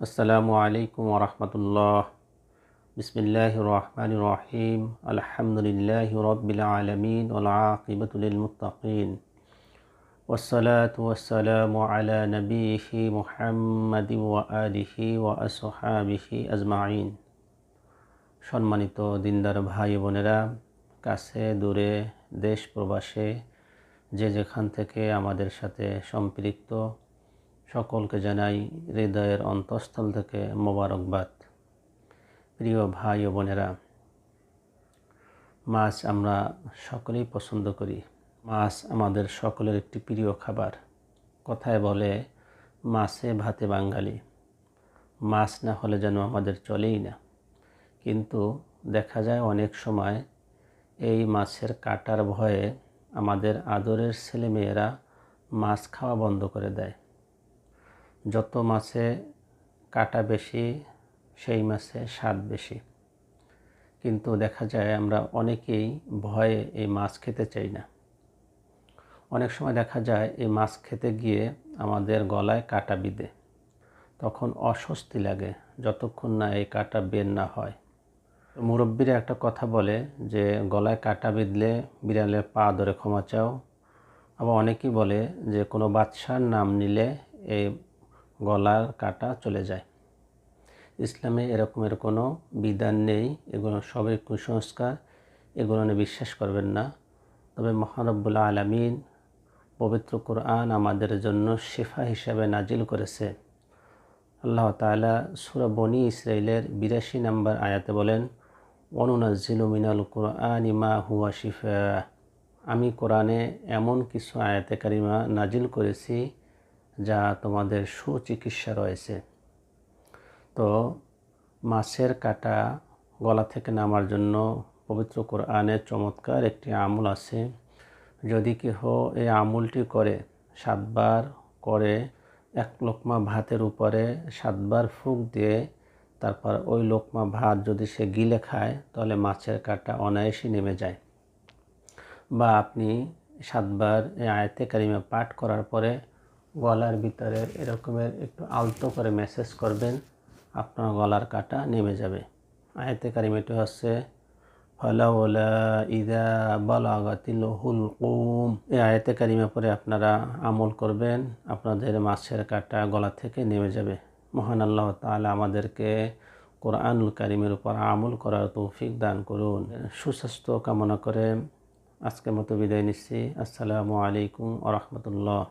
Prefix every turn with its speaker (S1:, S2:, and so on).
S1: আসসালামু আলাইকুম রহমতুল্লাহ বিসমিল্লাহ রহমান রহিম আলহামদুলিল্লাহ রবিল আলমিন ওলাকিবতুল মুতাকিন والصلاة والسلام على نبيه محمد وآله وأصحابه أجمعين সম্মানিত দিনদার ভাই বোনেরা কাছে দূরে দেশ প্রবাসে যে যেখান থেকে আমাদের সাথে সম্পৃক্ত সকলকে জানাই হৃদয়ের অন্তঃস্থল থেকে মোবারকবাদ। প্রিয় ভাই ও বোনেরা, মাছ আমরা সকলেই পছন্দ করি। মাছ আমাদের সকলের একটি প্রিয় খাবার। কথায় বলে, মাছে ভাতে বাঙালি। মাছ না হলে যেন আমাদের চলেই না। কিন্তু দেখা যায় অনেক সময় এই মাছের কাটার ভয়ে আমাদের আদরের ছেলেমেয়েরা মাছ খাওয়া বন্ধ করে দেয়। যত মাছে কাটা বেশি, সেই মাছে স্বাদ বেশি। কিন্তু দেখা যায় আমরা অনেকেই ভয়ে এই মাছ খেতে চাই না। অনেক সময় দেখা যায় এই মাছ খেতে গিয়ে আমাদের গলায় কাটা বিঁধে। তখন অস্বস্তি লাগে যতক্ষণ না এই কাটা বের না হয়। মুরব্বীরা একটা কথা বলে যে, গলায় কাটা বিঁধলে বিড়ালের পা ধরে ক্ষমা চাও। আবার অনেকেই বলে যে, কোনো বাদশার নাম নিলে এই গলার কাটা চলে যায়। ইসলামে এরকমের কোনো বিধান নেই, এগুলো সবই কুসংস্কার, এগুলো নিয়ে বিশ্বাস করবেন না। তবে মহানব্বুল্লা আলমিন পবিত্র কোরআন আমাদের জন্য শেফা হিসাবে নাজিল করেছে। আল্লাহ তালা সুরা বনি ইসরায়েলের বিরাশি নম্বর আয়াতে বলেন অনুনাজিল মিনাল কোরআন ইমা হুয়া শিফা। আমি কোরআনে এমন কিছু আয়াতে কারিমা নাজিল করেছি যা তোমাদের সুচিকিৎসা রয়েছে। তো মাছের কাটা গলা থেকে নামার জন্য পবিত্র কোরআনে চমৎকার একটি আমল আছে। যদি কেহ এই আমলটি করে, সাতবার করে, এক লোকমা ভাতের উপরে সাতবার ফুক দিয়ে তারপর ওই লোকমা ভাত যদি সে গিলে খায়, তাহলে মাছের কাটা অনায়াসই নেমে যায়। বা আপনি সাতবার এই আয়তে কারিমা পাঠ করার পরে গলার ভিতরে এরকমের একটু আলতো করে মেসেজ করবেন, আপনার গলার কাটা নেমে যাবে। আয়তে কারিমাটি হচ্ছে ইদা এই আয়তে কারিমা পরে আপনারা আমল করবেন, আপনাদের মাছের কাটা গলা থেকে নেমে যাবে। মহান আল্লাহ তাহলে আমাদেরকে কোরআনুল কারিমের উপর আমল করার তৌফিক দান করুন। সুস্বাস্থ্য কামনা করে আজকের মতো বিদায় নিচ্ছি। আসসালামু আলাইকুম আ রহমতুল্লাহ।